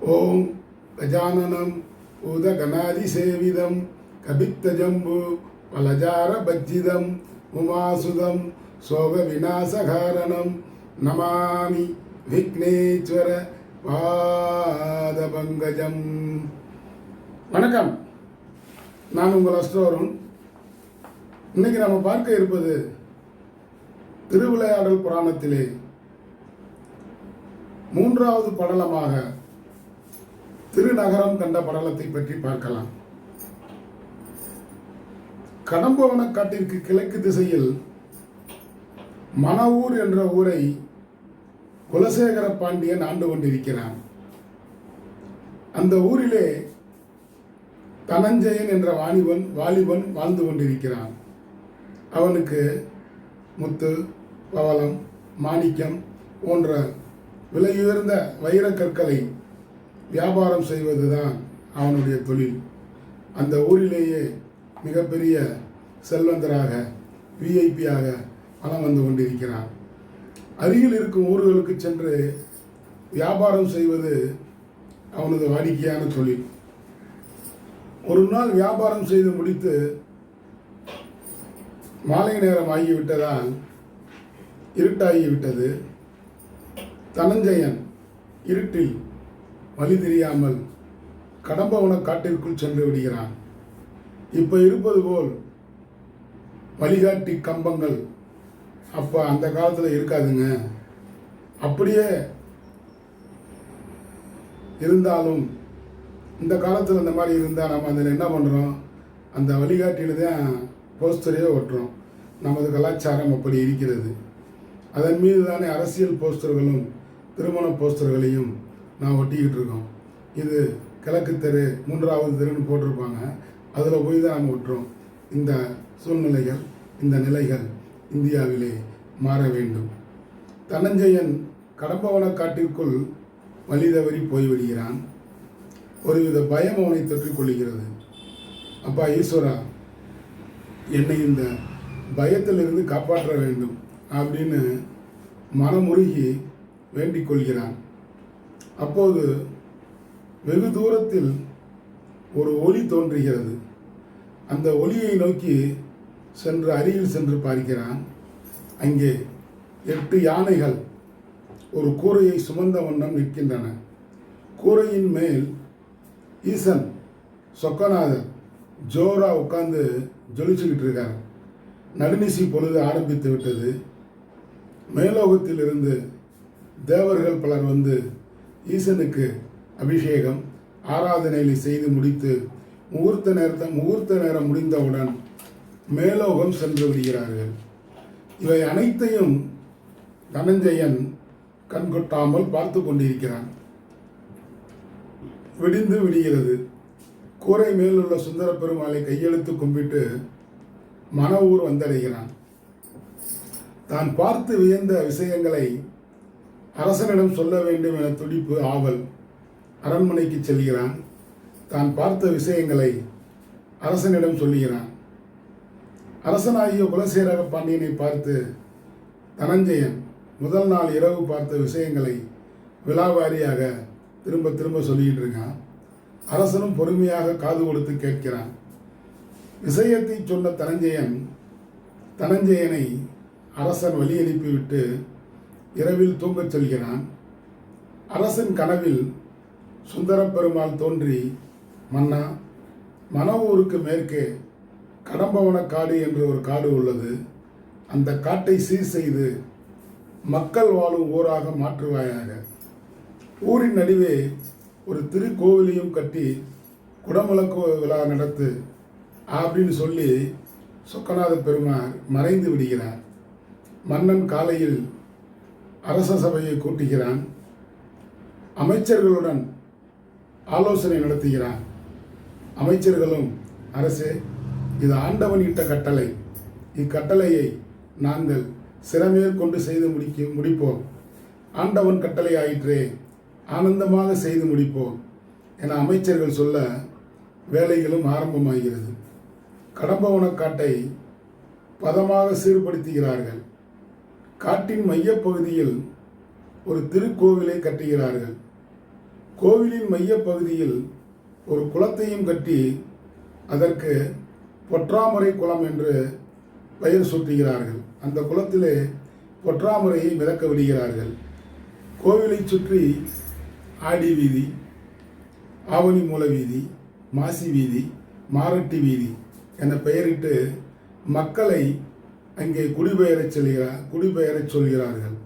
ஓம் கஜானனம் உதகணாதிசேவிதம் கபித்தஜம்பு பலஜார பஜ்ஜிதம் உமாசுதம் சோக விநாசகாரணம் நமாமி விக்னேஸ்வர பாதபங்கஜம் வணக்கம். நான் உங்கள் அஸ்டோரும் இன்னைக்கு நம்ம பார்க்க இருப்பது திருவிளையாடல் புராணத்திலே மூன்றாவது படலமாக திருநகரம் கண்ட படலத்தை பற்றி பார்க்கலாம். கடம்பவன காட்டிற்கு கிழக்கு திசையில் மணவூர் என்ற ஊரை குலசேகர பாண்டியன் ஆண்டு கொண்டிருக்கிறான். அந்த ஊரிலே தனஞ்சயன் என்ற வாணிபன் வாலிபன் வாழ்ந்து கொண்டிருக்கிறான். அவனுக்கு முத்து பவளம் மாணிக்கம் போன்ற விலையுயர்ந்த வைரக்கற்களை வியாபாரம் செய்வது தான் அவனுடைய தொழில். அந்த ஊரிலேயே மிகப்பெரிய செல்வந்தராக விஐபியாக பணம் வந்து கொண்டிருக்கிறான். அருகில் இருக்கும் ஊர்களுக்கு சென்று வியாபாரம் செய்வது அவனது வாடிக்கையான தொழில். ஒரு நாள் வியாபாரம் செய்து முடித்து மாலை நேரம் ஆகிவிட்டதால் இருட்டாகிவிட்டது. தனஞ்சயன் இருட்டில் வழி தெரியாமல் கடம்பவன காட்டிற்குள் சென்று விடுகிறான். இப்போ இருப்பது போல் வழிகாட்டி கம்பங்கள் அப்போ அந்த காலத்தில் இருக்காதுங்க. அப்படியே இருந்தாலும் இந்த காலத்தில் இந்த மாதிரி இருந்தால் நம்ம அதில் என்ன பண்ணுறோம் அந்த வழிகாட்டியில் தான் போஸ்டரையே ஒட்டுறோம். நமது கலாச்சாரம் அப்படி இருக்கிறது. அதன் மீது தானே அரசியல் போஸ்டர்களும் திருமண போஸ்டர்களையும் நான் ஒட்டிக்கிட்டு இருக்கோம். இது கிழக்கு தெரு மூன்றாவது தெருன்னு போட்டிருப்பாங்க. அதில் போய் தான் நம்ம ஒட்டுறோம். இந்த சூழ்நிலைகள் இந்த நிலைகள் இந்தியாவிலே மாற வேண்டும். தனஞ்சயன் கடம்பவன காட்டிற்குள் வழி தவறி போய்விடுகிறான் ஒருவித பயம் அவனை தொற்றிக் கொள்கிறது அப்பா ஈஸ்வரா என்னை இந்த பயத்திலிருந்து காப்பாற்ற வேண்டும் அப்படின்னு மனமுருகி வேண்டிக் கொள்கிறான். அப்போது வெகு தூரத்தில் ஒரு ஒளி தோன்றுகிறது. அந்த ஒளியை நோக்கி சென்று அருகில் சென்று பார்க்கிறான். அங்கே எட்டு யானைகள் ஒரு கூரையை சுமந்த வண்ணம் நிற்கின்றன. கூரையின் மேல் ஈசன் சொக்கநாதர் ஜோரா உட்கார்ந்து ஜொலிச்சுக்கிட்டு இருக்கார். நடுநிசி பொழுது ஆரம்பித்து விட்டது. மேலோகத்தில் இருந்து தேவர்கள் பலர் வந்து ஈசனுக்கு அபிஷேகம் ஆராதனைகளை செய்து முடித்து முகூர்த்த நேரத்தை முகூர்த்த நேரம் முடிந்தவுடன் மேலோகம் சென்று விடுகிறார்கள். இவை அனைத்தையும் தனஞ்சயன் கண்கொட்டாமல் பார்த்து கொண்டிருக்கிறான். விடிந்து விடுகிறது. கூரை மேலுள்ள சுந்தர பெருமாளை கையெழுத்து கும்பிட்டு மன ஊர் வந்தடைகிறான். தான் பார்த்து வியந்த விஷயங்களை அரசனிடம் சொல்ல வேண்டும் என துடிப்பு ஆவல் அரண்மனைக்கு செல்கிறான். தான் பார்த்த விஷயங்களை அரசனிடம் சொல்லுகிறான். அரசனாகிய குலசேகர பாண்டியனை பார்த்து தனஞ்சயன் முதல் நாள் இரவு பார்த்த விஷயங்களை விலாவாரியாக திரும்ப திரும்ப சொல்லிக்கிட்டு இருக்கான். அரசனும் பொறுமையாக காது கொடுத்து கேட்கிறான். விஷயத்தை சொன்ன தனஞ்சயன் தனஞ்சயனை அரசன் வழி அனுப்பிவிட்டு இரவில் தூங்கச் செல்கிறான். அரசன் கனவில் சுந்தரப் பெருமாள் தோன்றி மன்னா மணவூருக்கு மேற்கே கடம்பவன காடு என்று ஒரு காடு உள்ளது. அந்த காட்டை சீர் செய்து மக்கள் வாழும் ஊராக மாற்றுவாயாக. ஊரின் நடுவே ஒரு திருக்கோவிலையும் கட்டி குடமுழக்கு விழா நடத்து அப்படின்னு சொல்லி சொக்கநாத பெருமாள் மறைந்து விடுகிறார். மன்னன் காலையில் அரச சபையை கூட்டுகிறான். அமைச்சர்களுடன் ஆலோசனை நடத்துகிறான். அமைச்சர்களும் அரசே இது ஆண்டவன் இட்ட கட்டளை. இக்கட்டளையை நாங்கள் சிறமேற்கொண்டு செய்து முடிக்க முடிப்போம். ஆண்டவன் கட்டளை ஆயிற்றே ஆனந்தமாக செய்து முடிப்போம் என அமைச்சர்கள் சொல்ல வேலைகளும் ஆரம்பமாகிறது. கடம்பவனக்காட்டை பதமாக சீர்படுத்துகிறார்கள். காட்டின் மையப்பகுதியில் ஒரு திருக்கோவிலை கட்டுகிறார்கள். கோவிலின் மையப்பகுதியில் ஒரு குளத்தையும் கட்டி அதற்கு பொற்றாமரை குளம் என்று பெயர் சூட்டுகிறார்கள். அந்த குளத்திலே பொற்றாமரையை மிதக்க விடுகிறார்கள். கோவிலைச் சுற்றி ஆடி வீதி ஆவணி மூல வீதி மாசி வீதி மாரட்டி வீதி என பெயரிட்டு மக்களை அங்கே குடிபெயரச் செல்கிறார் குடிபெயரச் சொல்கிறார்கள்.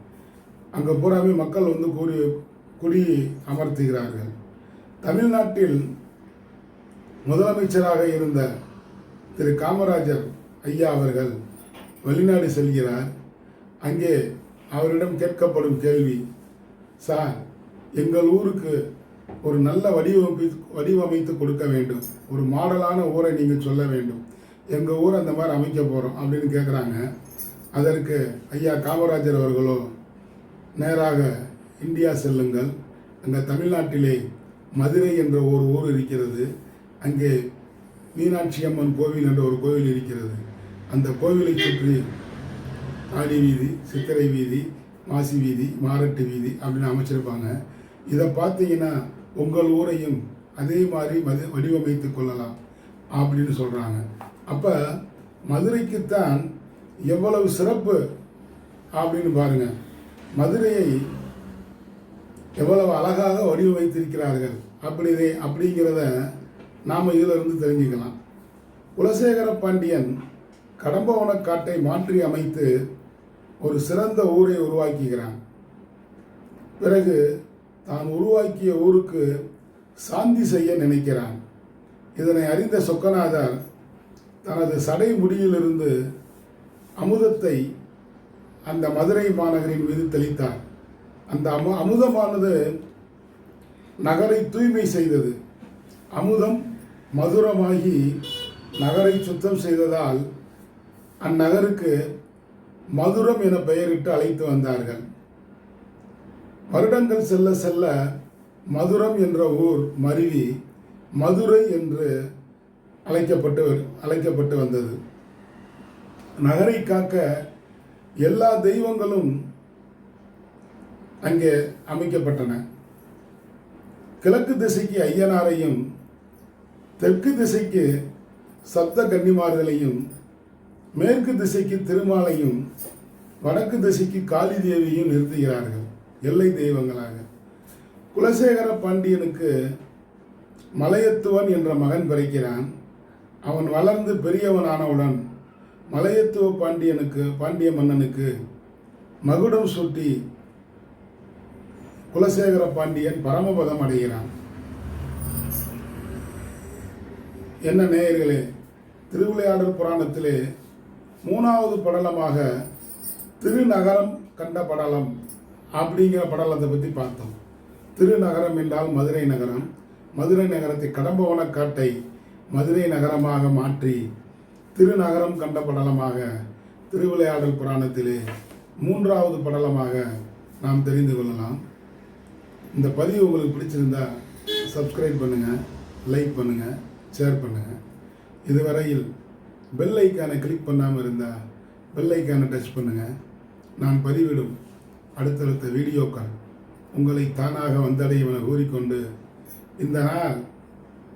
அங்கே பூராமே மக்கள் வந்து கூடி குடி அமர்த்துகிறார்கள். தமிழ்நாட்டில் முதலமைச்சராக இருந்த திரு காமராஜர் ஐயா அவர்கள் வெளிநாடு செல்கிறார். அங்கே அவரிடம் கேட்கப்படும் கேள்வி சார் எங்கள் ஊருக்கு ஒரு நல்ல வடிவமைப்பு வடிவமைத்து கொடுக்க வேண்டும். ஒரு மாடலான ஊரை நீங்கள் சொல்ல வேண்டும். எங்கள் ஊர் அந்த மாதிரி அமைக்க போகிறோம் அப்படின்னு கேட்குறாங்க அதற்கு ஐயா காமராஜர் அவர்களோ நேராக இந்தியா செல்லுங்கள். அங்கே தமிழ்நாட்டிலே மதுரை என்ற ஒரு ஊர் இருக்கிறது. அங்கே மீனாட்சி அம்மன் கோவில் என்ற ஒரு கோவில் இருக்கிறது. அந்த கோவிலை சுற்றி ஆடி வீதி சித்திரை வீதி மாசி வீதி மாரட்டு வீதி அப்படின்னு அமைச்சிருப்பாங்க. இதை பார்த்தீங்கன்னா உங்கள் ஊரையும் அதே மாதிரி மது வடிவமைத்து கொள்ளலாம் அப்படின்னு சொல்கிறாங்க அப்போ மதுரைக்குத்தான் எவ்வளவு சிறப்பு அப்படின்னு பாருங்கள் மதுரையை எவ்வளவு அழகாக வடிவமைத்திருக்கிறார்கள். அப்படி அப்படிங்கிறத நாம் இதிலிருந்து தெரிஞ்சுக்கலாம். குலசேகர பாண்டியன் கடம்பவனக்காட்டை மாற்றி அமைத்து ஒரு சிறந்த ஊரை உருவாக்குகிறான். பிறகு தான் உருவாக்கிய ஊருக்கு சாந்தி செய்ய நினைக்கிறான். இதனை அறிந்த சொக்கநாதர் தனது சடை முடியிலிருந்து அமுதத்தை அந்த மதுரை மாநகரின் மீது தெளித்தார். அந்த அமு அமுதமானது நகரை தூய்மை செய்தது. அமுதம் மதுரமாகி நகரை சுத்தம் செய்ததால் அந்நகருக்கு மதுரம் என பெயரிட்டு அழைத்து வந்தார்கள். வருடங்கள் செல்ல செல்ல மதுரம் என்ற ஊர் மருவி மதுரை என்று அழைக்கப்பட்டு அழைக்கப்பட்டு வந்தது. நகரை காக்க எல்லா தெய்வங்களும் அங்கே அமைக்கப்பட்டன. கிழக்கு திசைக்கு ஐயனாரையும் தெற்கு திசைக்கு சப்த கன்னிமார்களையும் மேற்கு திசைக்கு திருமாலையும் வடக்கு திசைக்கு காளி தேவியும் நிறுத்துகிறார்கள் எல்லை தெய்வங்களாக. குலசேகர பாண்டியனுக்கு மலையத்துவன் என்ற மகன் பிறக்கிறான். அவன் வளர்ந்து பெரியவனானவுடன் மலையத்துவ பாண்டியனுக்கு பாண்டிய மன்னனுக்கு மகுடம் சூட்டி குலசேகர பாண்டியன் பரமபதம் அடைகிறான். என்ன நேயர்களே திருவிளையாடல் புராணத்திலே மூணாவது படலமாக திருநகரம் கண்ட படலம் அப்படிங்கிற படலத்தை பற்றி பார்த்தோம். திருநகரம் என்றால் மதுரை நகரம். மதுரை நகரத்தை கடம்பவனக்காட்டை மதுரை நகரமாக மாற்றி திருநகரம் கண்ட படலமாக திருவிளையாடல் புராணத்திலே மூன்றாவது படலமாக நாம் தெரிந்து கொள்ளலாம். இந்த பதிவு உங்களுக்கு பிடிச்சிருந்தா சப்ஸ்கிரைப் பண்ணுங்கள் லைக் பண்ணுங்கள் ஷேர் பண்ணுங்கள் இதுவரையில் பெல் ஐக்கானை கிளிக் பண்ணாமல் இருந்தால் பெல் ஐக்கானை டச் பண்ணுங்கள் நான் பதிவிடும் அடுத்தடுத்த வீடியோக்கள் உங்களை தானாக வந்தடையும் என கூறிக்கொண்டு இந்த நாள்